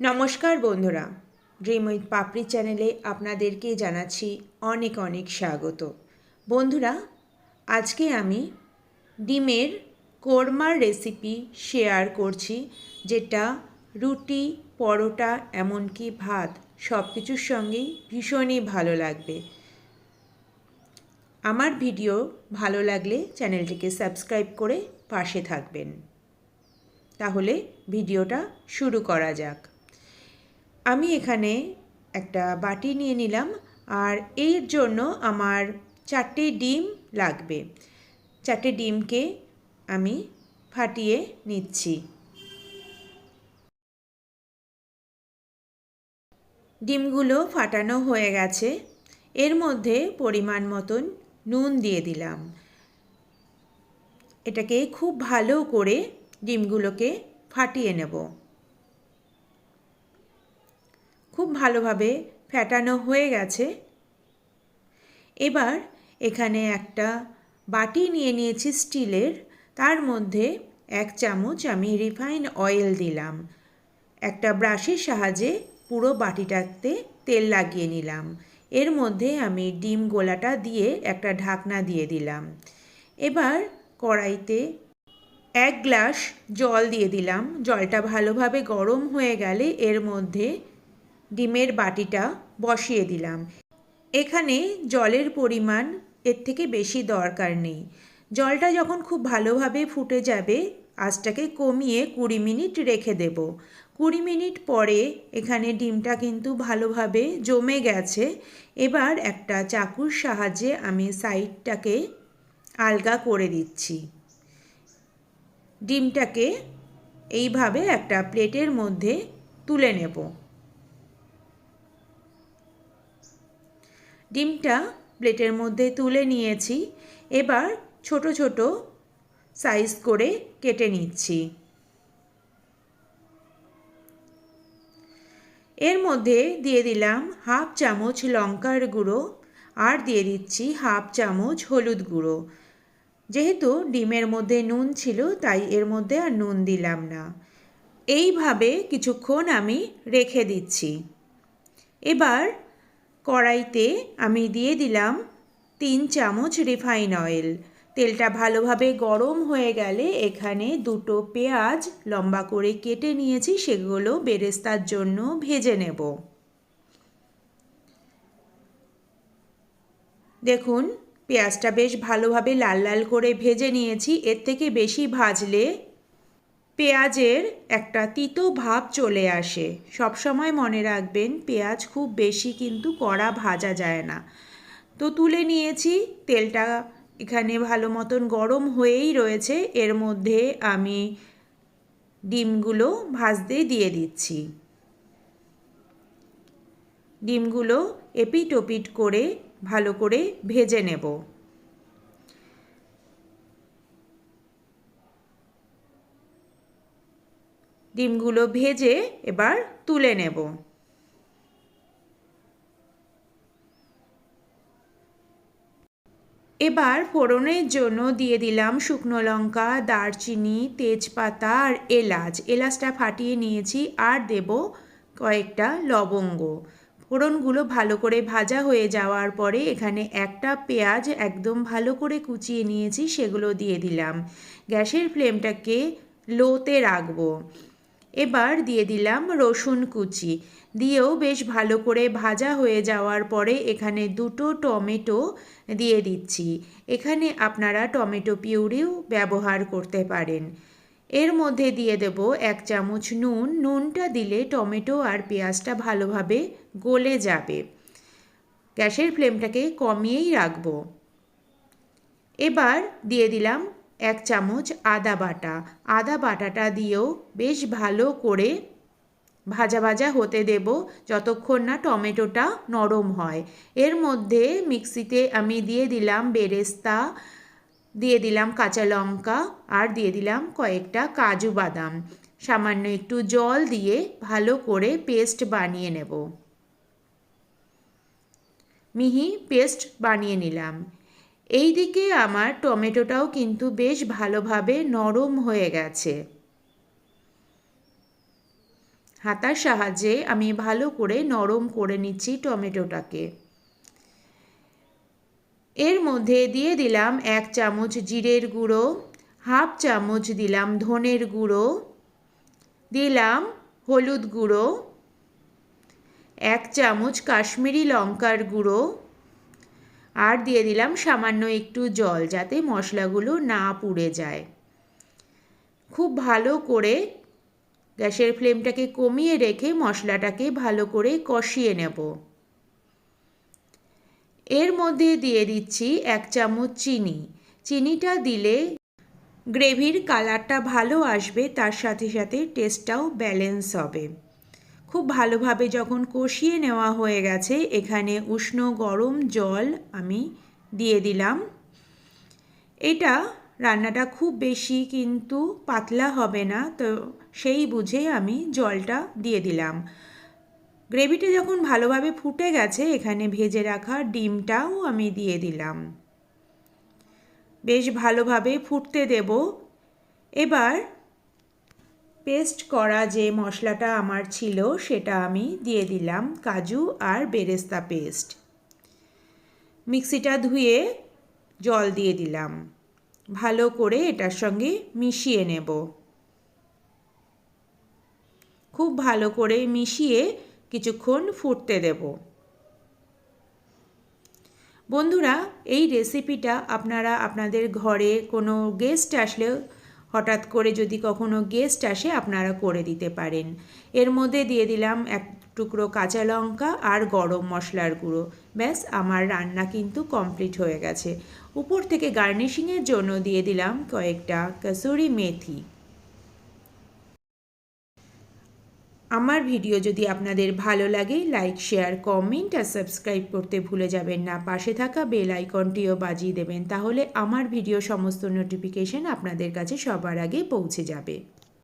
নমস্কার বন্ধুরা dream with পাপড়ি চ্যানেলে আপনাদেরকে জানাচ্ছি অনেক অনেক স্বাগত। বন্ধুরা, আজকে আমি ডিমের কোরমার রেসিপি শেয়ার করছি, যেটা রুটি, পরোটা, এমনকি ভাত সব কিছুর সঙ্গেই ভীষণই ভালো লাগবে। আমার ভিডিও ভালো লাগলে চ্যানেলটিকে সাবস্ক্রাইব করে পাশে থাকবেন। তাহলে ভিডিওটা শুরু করা যাক। আমি এখানে একটা বাটি নিয়ে নিলাম আর এর জন্য আমার চারটে ডিম লাগবে। চারটে ডিমকে আমি ফাটিয়ে নিচ্ছি। ডিমগুলো ফাটানো হয়ে গেছে। এর মধ্যে পরিমাণ মতন নুন দিয়ে দিলাম। এটাকে খুব ভালো করে ডিমগুলোকে ফাটিয়ে নেব। খুব ভালোভাবে ফ্যাটানো হয়ে গেছে। এবার এখানে একটা বাটি নিয়ে নিয়েছি স্টিলের। তার মধ্যে এক চামচ আমি রিফাইন অয়েল দিলাম। একটা ব্রাশের সাহায্যে পুরো বাটিটাতে তেল লাগিয়ে নিলাম। এর মধ্যে আমি ডিম গোলাটা দিয়ে একটা ঢাকনা দিয়ে দিলাম। এবার কড়াইতে এক গ্লাস জল দিয়ে দিলাম। জলটা ভালোভাবে গরম হয়ে গেলে এর মধ্যে ডিমের বাটিটা বসিয়ে দিলাম। এখানে জলের পরিমাণ এর থেকে বেশি দরকার নেই। জলটা যখন খুব ভালোভাবে ফুটে যাবে, আঁচটাকে কমিয়ে কুড়ি মিনিট রেখে দেব। কুড়ি মিনিট পরে এখানে ডিমটা কিন্তু ভালোভাবে জমে গেছে। এবার একটা চাকুর সাহায্যে আমি সাইডটাকে আলগা করে দিচ্ছি। ডিমটাকে এইভাবে একটা প্লেটের মধ্যে তুলে নেব। ডিমটা প্লেটের মধ্যে তুলে নিয়েছি। এবার ছোট ছোট সাইজ করে কেটে নিচ্ছি। এর মধ্যে দিয়ে দিলাম হাফ চামচ লঙ্কার গুঁড়ো আর দিয়ে দিচ্ছি হাফ চামচ হলুদ গুঁড়ো। যেহেতু ডিমের মধ্যে নুন ছিল, তাই এর মধ্যে আর নুন দিলাম না। এইভাবে কিছুক্ষণ আমি রেখে দিচ্ছি। এবার কড়াইতে আমি দিয়ে দিলাম তিন চামচ রিফাইন অয়েল। তেলটা ভালোভাবে গরম হয়ে গেলে এখানে দুটো পেঁয়াজ লম্বা করে কেটে নিয়েছি, সেগুলো বেরেস্তার জন্য ভেজে নেব। দেখুন, পেঁয়াজটা বেশ ভালোভাবে লাল লাল করে ভেজে নিয়েছি। এর থেকে বেশি ভাজলে পেঁয়াজের একটা তিতো ভাব চলে আসে। সবসময় মনে রাখবেন, পেঁয়াজ খুব বেশি কিন্তু কড়া ভাজা যায় না। তো তুলে নিয়েছি, তেলটা এখানে ভালো মতন গরম হয়েই রয়েছে। এর মধ্যে আমি ডিমগুলো ভাজতে দিয়ে দিচ্ছি। ডিমগুলো এপিট ওপিট করে ভালো করে ভেজে নেব। ডিমগুলো ভেজে এবার তুলে নেব। এবার ফোড়নের জন্য দিয়ে দিলাম শুকনো লঙ্কা, দারচিনি, তেজপাতা আর এলাচ। এলাচটা ফাটিয়ে নিয়েছি আর দেব কয়েকটা লবঙ্গ। ফোড়নগুলো ভালো করে ভাজা হয়ে যাওয়ার পরে এখানে একটা পেঁয়াজ একদম ভালো করে কুচিয়ে নিয়েছি, সেগুলো দিয়ে দিলাম। গ্যাসের ফ্লেমটাকে লোতে রাখব। এবার দিয়ে দিলাম রসুন কুচি। দিয়েও বেশ ভালো করে ভাজা হয়ে যাওয়ার পরে এখানে দুটো টমেটো দিয়ে দিচ্ছি। এখানে আপনারা টমেটো পিউরিও ব্যবহার করতে পারেন। এর মধ্যে দিয়ে দেব এক চামচ নুন। নুনটা দিলে টমেটো আর পেঁয়াজটা ভালোভাবে গলে যাবে। গ্যাসের ফ্লেমটাকে কমিয়েই রাখব। এবার দিয়ে দিলাম এক চামচ আদা বাটা। আদা বাটাটা দিয়েও বেশ ভালো করে ভাজা ভাজা হতে দেব যতক্ষণ না টমেটোটা নরম হয়। এর মধ্যে মিক্সিতে আমি দিয়ে দিলাম বেরেস্তা, দিয়ে দিলাম কাঁচা লঙ্কা আর দিয়ে দিলাম কয়েকটা কাজু বাদাম। সামান্য একটু জল দিয়ে ভালো করে পেস্ট বানিয়ে নেব। মিহি পেস্ট বানিয়ে নিলাম। এই দিকে আমার টমেটোটাও কিন্তু বেশ ভালোভাবে নরম হয়ে গেছে। হাতার সাহায্যে আমি ভালো করে নরম করে নিচ্ছি টমেটোটাকে। এর মধ্যে দিয়ে দিলাম এক চামচ জিরের গুঁড়ো, হাফ চামচ দিলাম ধনের গুঁড়ো, দিলাম হলুদ গুঁড়ো, এক চামচ কাশ্মীরি লঙ্কার গুঁড়ো আর দিয়ে দিলাম সামান্য একটু জল যাতে মশলাগুলো না পুড়ে যায়। খুব ভালো করে গ্যাসের ফ্লেমটাকে কমিয়ে রেখে মশলাটাকে ভালো করে কষিয়ে নেব। এর মধ্যে দিয়ে দিচ্ছি এক চামচ চিনি। চিনিটা দিলে গ্রেভির কালারটা ভালো আসবে, তার সাথে সাথে টেস্টটাও ব্যালেন্স হবে। খুব ভালোভাবে যখন কষিয়ে নেওয়া হয়ে গেছে, এখানে উষ্ণ গরম জল আমি দিয়ে দিলাম। এটা রান্নাটা খুব বেশি কিন্তু পাতলা হবে না, তো সেই বুঝে আমি জলটা দিয়ে দিলাম। গ্রেভিটা যখন ভালোভাবে ফুটে গেছে, এখানে ভেজে রাখা ডিমটাও আমি দিয়ে দিলাম। বেশ ভালোভাবে ফুটতে দেব। এবার পেস্ট করা যে মশলাটা আমার ছিল, সেটা আমি দিয়ে দিলাম কাজু আর বেরেস্তা পেস্ট মিক্সিটা ধুয়ে জল দিয়ে দিলাম। ভালো করে এটার সঙ্গে মিশিয়ে নেব। খুব ভালো করে মিশিয়ে কিছুক্ষণ ফুটতে দেব। বন্ধুরা, এই রেসিপিটা আপনারা আপনাদের ঘরে কোনো গেস্ট আসলে হঠাৎ করে যদি কখনো গেস্ট আসে, আপনারা করে দিতে পারেন। এর মধ্যে দিয়ে দিলাম এক টুকরো কাঁচা লঙ্কা আর গরম মশলার গুঁড়ো। ব্যাস, আমার রান্না কিন্তু কমপ্লিট হয়ে গেছে। উপর থেকে গার্নিশিংয়ের জন্য দিয়ে দিলাম কয়েকটা কসুরি মেথি। আমার ভিডিও যদি আপনাদের ভালো লাগে লাইক শেয়ার কমেন্ট আর সাবস্ক্রাইব করতে ভুলে যাবেন না। পাশে থাকা বেল আইকনটিও বাজিয়ে দেবেন, তাহলে আমার ভিডিও সমস্ত নোটিফিকেশন আপনাদের কাছে সবার আগে পৌঁছে যাবে।